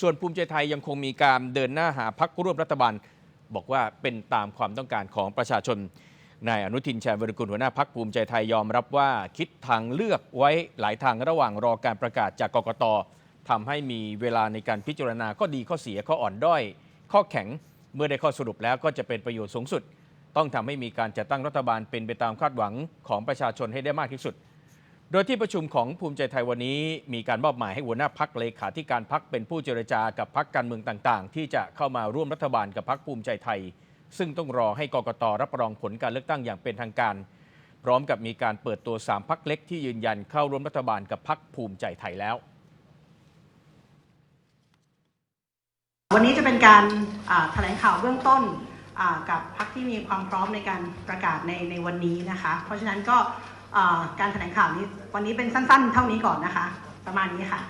ส่วนภูมิใจไทยยังคงมีการเดินหน้าหาพักร่วมรัฐบาล บอกว่าเป็นตามความต้องการของประชาชนนายอนุทินชาญวรกุลหัวหน้าพักภูมิใจไทยยอมรับว่าคิดทางเลือกไว้หลายทางระหว่างรอการประกาศจากกกตทำให้มีเวลาในการพิจารณาข้อดีข้อเสียข้ออ่อนด้อย ข้อแข็งเมื่อได้ข้อสรุปแล้วก็จะเป็นประโยชน์สูงสุด ต้องทำให้มีการจัดตั้งรัฐบาลเป็นไปตามคาดหวังของประชาชนให้ได้มากที่สุด โดยที่ประชุมของภูมิใจไทยวันนี้มีการมอบหมายให้หัวหน้าพักเลขาธิการพักเป็นผู้เจรจากับพักการเมืองต่างๆ ที่จะเข้ามาร่วมรัฐบาลกับพักภูมิใจไทย ซึ่งต้องรอให้กกตรับรองผลการเลือกตั้งอย่างเป็นทางการ พร้อมกับมีการเปิดตัว 3พักเล็กที่ยืนยันเข้าร่วมรัฐบาลกับพักภูมิใจไทยแล้ว วันนี้จะเป็นการแถลงข่าวเบื้องต้นกับพักที่มีความพร้อมในการประกาศในในวันนี้นะคะ เพราะฉะนั้นก็ การแถลงข่าวนี้ วันนี้เป็นสั้นๆ เท่านี้ก่อนนะคะ ประมาณนี้ค่ะ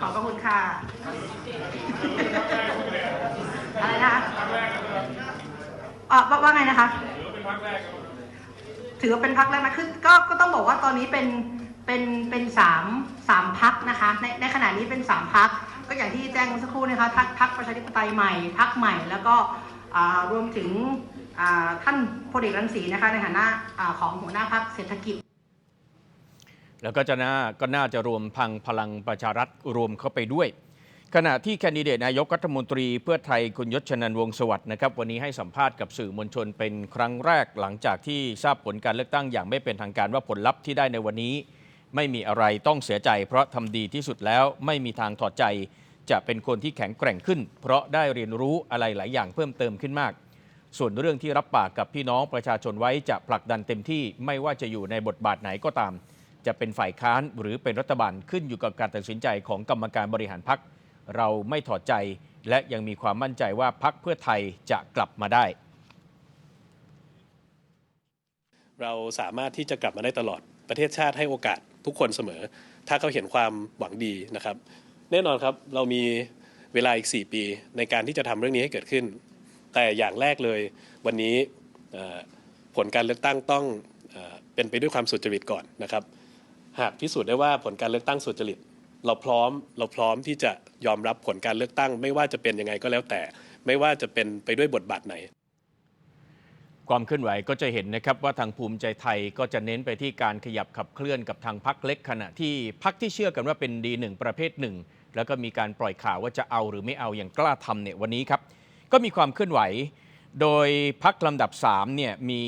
ขอบพระคุณค่ะ อะไรนะคะอ่าว่าว่าไงนะคะ ถือว่าเป็นพักแรกนะคือก็ก็ต้องบอกว่าตอนนี้เป็นเป็นเป็นสามสามพักนะคะ ในในขณะนี้เป็นสามพักก็อย่างที่แจ้งเมื่อสักครู่นะคะพักพักประชาธิปไตยใหม่พักใหม่แล้วก็รวมถึง ท่านพลเอกรังสีนะคะในฐานะของหัวหน้าพักเศรษฐกิจ แล้วก็จะน่าก็น่าจะรวมพังพลังประชารัฐรวมเข้าไปด้วย ขณะที่แคนดิเดตนายกรัฐมนตรีเพื่อไทยคุณยศชนันวงสวัสดิ์นะครับวันนี้ให้สัมภาษณ์กับสื่อมวลชนเป็นครั้งแรกหลังจากที่ทราบผลการเลือกตั้งอย่างไม่เป็นทางการว่าผลลัพธ์ที่ได้ในวันนี้ ไม่มีอะไรต้องเสียใจ เพราะทำดีที่สุดแล้วไม่มีทางถอดใจ จะเป็นคนที่แข็งแกร่งขึ้น เพราะได้เรียนรู้อะไรหลายอย่างเพิ่มเติมขึ้นมาก ส่วนเรื่องที่รับปากกับพี่น้องประชาชนไว้จะผลักดันเต็มที่ไม่ว่าจะอยู่ในบทบาทไหนก็ตาม จะเป็นฝ่ายค้านหรือเป็นรัฐบาลขึ้นอยู่กับการตัดสินใจของกรรมการบริหารพักเราไม่ถอดใจ และยังมีความมั่นใจว่าพักเพื่อไทยจะกลับมาได้เราสามารถที่จะกลับมาได้ตลอดประเทศชาติให้โอกาสทุกคนเสมอ ถ้าเขาเห็นความหวังดีนะครับ แน่นอนครับเรามีเวลาอีก 4 ปีในการที่จะทำเรื่องนี้ให้เกิดขึ้น แต่อย่างแรกเลยวันนี้ผลการเลือกตั้งต้องเออเป็นไปด้วยความสุจริตก่อนนะครับ หากพิสูจน์ได้ว่าผลการเลือกตั้งสุจริต เราพร้อมเราพร้อมที่จะยอมรับผลการเลือกตั้ง ไม่ว่าจะเป็นยังไงก็แล้วแต่ ไม่ว่าจะเป็นไปด้วยบทบาทไหน ความเคลื่อนไหวก็จะเห็นนะครับว่าทางภูมิใจไทยก็จะเน้นไปที่การขยับขับเคลื่อนกับทางพักเล็กขณะที่พักที่เชื่อกันว่าเป็นดีหนึ่งประเภทหนึ่งแล้วก็มีการปล่อยข่าวว่าจะเอาหรือไม่เอาอย่างกล้าทำเนี่ยวันนี้ครับ ก็มีความเคลื่อนไหว โดยพักลำดับ3เนี่ยมี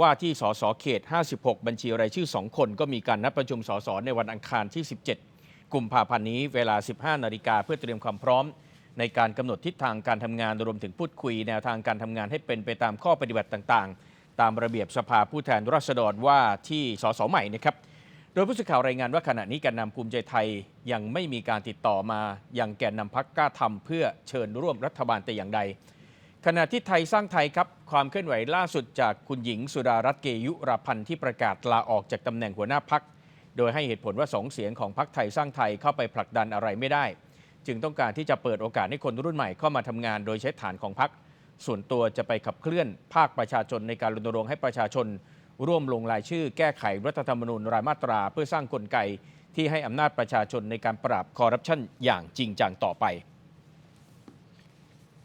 ว่าที่สสเขต 56 บัญชีรายชื่อ 2 คน ก็มีการนัดประชุมสสในวันอังคารที่ 17 กุมภาพันธ์นี้เวลา 15 นาฬิกาเพื่อเตรียมความพร้อม ในการกำหนดทิศทางการทำงานรวมถึงพูดคุย แนวทางการทำงานให้เป็นไปตามข้อปฏิบัติต่างๆ ตามระเบียบสภาผู้แทนราษฎรว่าที่สสใหม่นะครับ ดยผู้สื่อข่าวรายงานว่าขณะนี้แกนนำภูมิใจไทยยังไม่มีการติดต่อมาอยังแกนนำพักกล้าทำเพื่อเชิญร่วมรัฐบาลแต่อย่างใด ขณะที่ไทยสร้างไทยครับ ความเคลื่อนไหวล่าสุดจากคุณหญิงสุดารัตน์เกยุราพันธ์ที่ประกาศลาออกจากตำแหน่งหัวหน้าพัก โดยให้เหตุผลว่าสองเสียงของพักไทยสร้างไทยเข้าไปผลักดันอะไรไม่ได้ จึงต้องการที่จะเปิดโอกาสให้คนรุ่นใหม่เข้ามาทำงานโดยใช้ฐานของพักส่วนตัวจะไปขับเคลื่อนภาคประชาชนในการรณรงค์ให้ประชาชน ร่วมลงรายชื่อแก้ไขรัฐธรรมนูญรายมาตรา เพื่อสร้างกลไกที่ให้อำนาจประชาชนในการปราบคอร์รัปชันอย่างจริงจังต่อไป